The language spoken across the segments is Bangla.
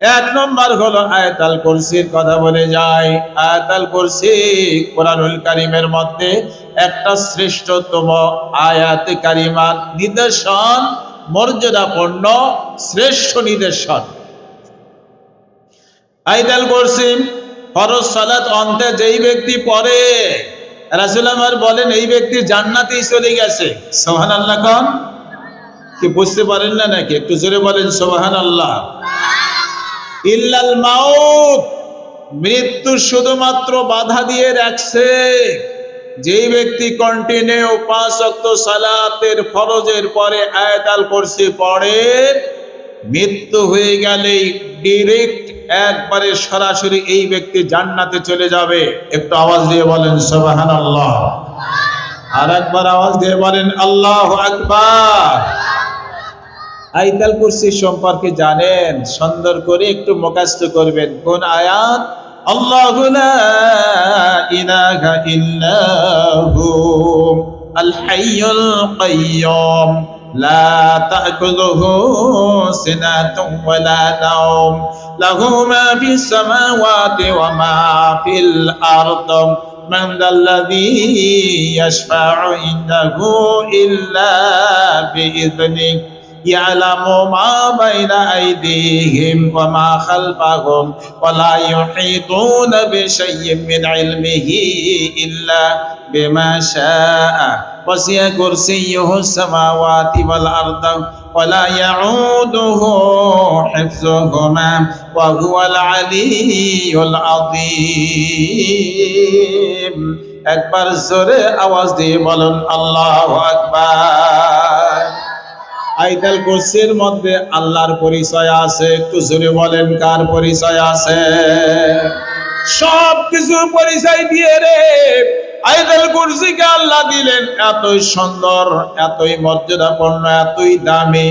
এক নম্বর হলো আয়াতাল কুরসির কথা বলে যায়। আয়াতাল কুরসি কোরআনুল কারিমের মধ্যে একটা শ্রেষ্ঠতম আয়াত কারিমা নিদর্শন, মর্যাদাপূর্ণ, শ্রেষ্ঠ নিদর্শন। আয়াতাল কুরসি ফরজ সালাত অন্তে যেই ব্যক্তি পড়ে, রাসূল আমার বলেন, এই ব্যক্তি জান্নাতেই চলে গেছে। সুবহানাল্লাহ কোন? কি বুঝতে পারেন না নাকি? একটু জোরে বলেন, সুবহানাল্লাহ। ইল্লাল মাউত। মৃত্যু শুধুমাত্র বাধা দিয়ে রাখছে। যেই ব্যক্তি কন্টিনিউ পাঁচ অক্ত সালাতের ফরজের পরে আয়াতাল কুরসি পড়ে, মৃত্যু হয়ে গেলেই ডিরেক্ট একবারে সরাসরি এই ব্যক্তি জান্নাতে চলে যাবে। একটু আওয়াজ দিয়ে বলেন, সুবহানাল্লাহ। আর একবার আওয়াজ দিয়ে বলেন, আল্লাহ আকবার। আইতাল কুরসি সম্পর্কে জানেন সুন্দর করে একটু মুখস্থ করবেন কোন আয়াত আল্লাহু লা ইলাহা ইল্লাহু আল হাইয়ুল কাইয়্যুম লা তা'খুযুহু সিনাতুন ওয়া লা নাওম লাহু মা ফিস সামাওয়াতি ওয়া মা ফিল আরদ من ذا الذي يشفع عنده إلا بإذنه يعلم ما بين أيديهم وما خلفهم ولا يحيطون بشيء من علمه إلا بما شاء وسع كرسيه السماوات والأرض ولا يعوده حفظهما وهو العلي العظيم একবার জোরে আওয়াজ দিয়ে বলুন আল্লাহু আকবার আইতাল কুরসির মধ্যে আল্লাহর পরিচয় আছে। একটু জোরে বলেন, কার পরিচয় আছে? সব কিছু পরিচয় দিয়ে রে। আইতাল কুরসিকে আল্লাহ দিলেন, এতই সুন্দর, এতই মর্যাদাপূর্ণ, এতই দামি।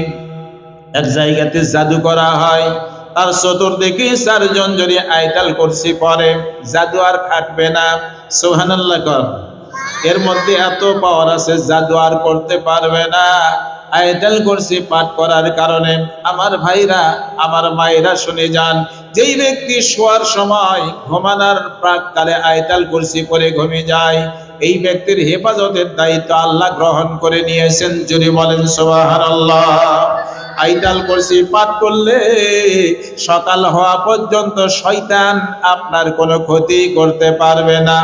এক জায়গাতে জাদু করা হয়, তার চতুর্দিকে চারজন যদি আইতাল কুরসি পরে, জাদু আর খাটবে না। সুবহানাল্লাহ কর। এর মধ্যে এত পাওয়ার আছে, জাদু আর করতে পারবে না। আয়তাল কুরসি পাঠ করার কারণে আমার ভাইরা, আমার মায়েরা শুনে যান। যেই ব্যক্তি শোয়ার সময় ঘুমানোর প্রাককালে আয়তাল কুরসি পরে ঘুমিয়ে যায়, এই ব্যক্তির হেফাজতের দায়িত্ব আল্লাহ গ্রহণ করে নিয়েছেন। যদি বলেন, সুবহানাল্লাহ। আইতাল কুরসি পাঠ করলে সকাল হওয়া পর্যন্ত শয়তান আপনার কোনো ক্ষতি করতে পারবে না।